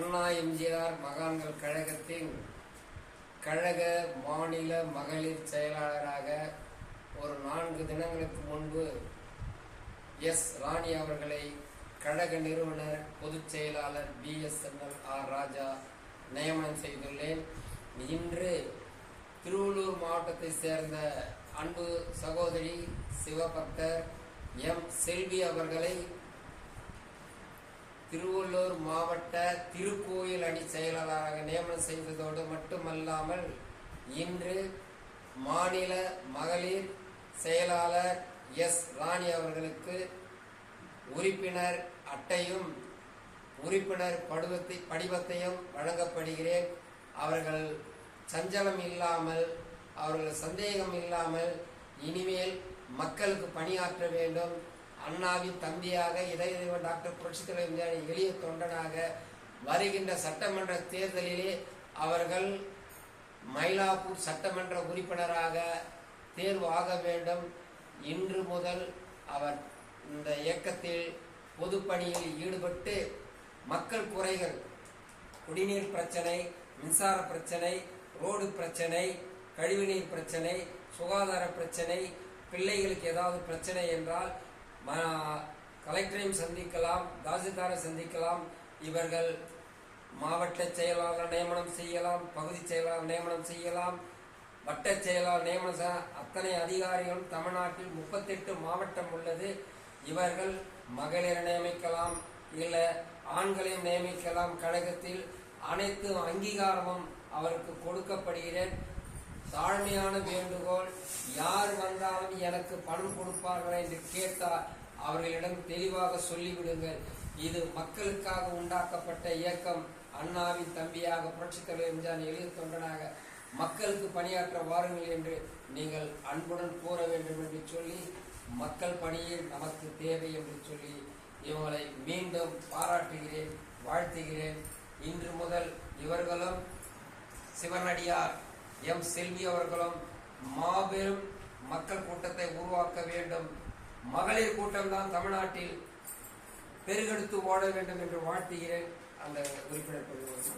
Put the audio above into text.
அண்ணா எம்ஜிஆர் மகான்கள் கழகத்தின் கழக மாநில மகளிர் செயலாளராக ஒரு நான்கு தினங்களுக்கு முன்பு எஸ் ராணி அவர்களை கழக நிறுவனர் பொதுச் செயலாளர் பிஎஸ்என்எல் ஆர் ராஜா நியமனம் செய்துள்ளேன். இன்று திருவள்ளூர் மாவட்டத்தை சேர்ந்த அன்பு சகோதரி சிவபக்தர் எம் செல்வி அவர்களை திருவள்ளூர் மாவட்ட திருக்கோயில் அணி செயலாளராக நியமனம் செய்ததோடு மட்டுமல்லாமல் இன்று மாநில மகளிர் செயலாளர் எஸ் ராணி அவர்களுக்கு உறுப்பினர் அட்டையும் உறுப்பினர் படுவத்தை படிவத்தையும் வழங்கப்படுகிறேன். அவர்கள் சஞ்சலம் இல்லாமல் அவர்கள் சந்தேகம் இல்லாமல் இனிமேல் மக்களுக்கு பணியாற்ற வேண்டும். அண்ணாவின் தம்பியாக இதய டாக்டர் புரட்சித்தலைவர் எம்ஜிஆர் எளிய தொண்டனாக வருகின்ற சட்டமன்ற தேர்தலிலே அவர்கள் மயிலாப்பூர் சட்டமன்ற உறுப்பினராக தேர்வு ஆக வேண்டும். இன்று முதல் அவர் இந்த இயக்கத்தில் பொதுப்பணியில் ஈடுபட்டு மக்கள் குறைகள் குடிநீர் பிரச்சனை மின்சார பிரச்சனை ரோடு பிரச்சனை கழிவுநீர் பிரச்சனை சுகாதார பிரச்சனை பிள்ளைகளுக்கு ஏதாவது பிரச்சனை என்றால் கலெக்டரையும் சந்திக்கலாம் தாசில்தாரை சந்திக்கலாம். இவர்கள் மாவட்ட செயலாளர் நியமனம் செய்யலாம் பகுதி செயலாளர் நியமனம் செய்யலாம். வட்ட செயலாளர் நியமனம் அத்தனை அதிகாரிகளும் தமிழ்நாட்டில் முப்பத்தெட்டு மாவட்டம் உள்ளது. இவர்கள் மகளிரை நியமிக்கலாம் இல்லை ஆண்களையும் நியமிக்கலாம். கழகத்தில் அனைத்து அங்கீகாரமும் அவருக்கு கொடுக்கப்படுகிறேன். தாழ்மையான வேண்டுகோள் யார் வந்தாலும் எனக்கு பணம் கொடுப்பார்கள் என்று கேட்டால் அவர்களிடம் தெளிவாக சொல்லிவிடுங்கள். இது மக்களுக்காக உண்டாக்கப்பட்ட இயக்கம். அண்ணாவின் தம்பியாக புரட்சித் தலைவர் எம்ஜிஆர் எளிய தொண்டனாக மக்களுக்கு பணியாற்ற வாருங்கள் என்று நீங்கள் அன்புடன் கூற வேண்டும் என்று சொல்லி மக்கள் பணியே நமக்கு தேவை என்று சொல்லி இவங்களை மீண்டும் பாராட்டுகிறேன் வாழ்த்துகிறேன். இன்று முதல் இவர்களும் சிவனடியார் எம் செல்வி அவர்களும் மாபெரும் மக்கள் கூட்டத்தை உருவாக்க வேண்டும். மகளிர் கூட்டம்தான் தமிழ்நாட்டில் பெருகெடுத்து ஓட வேண்டும் என்று வாழ்த்துகிறேன். அந்த உறுப்பினர் பகுதி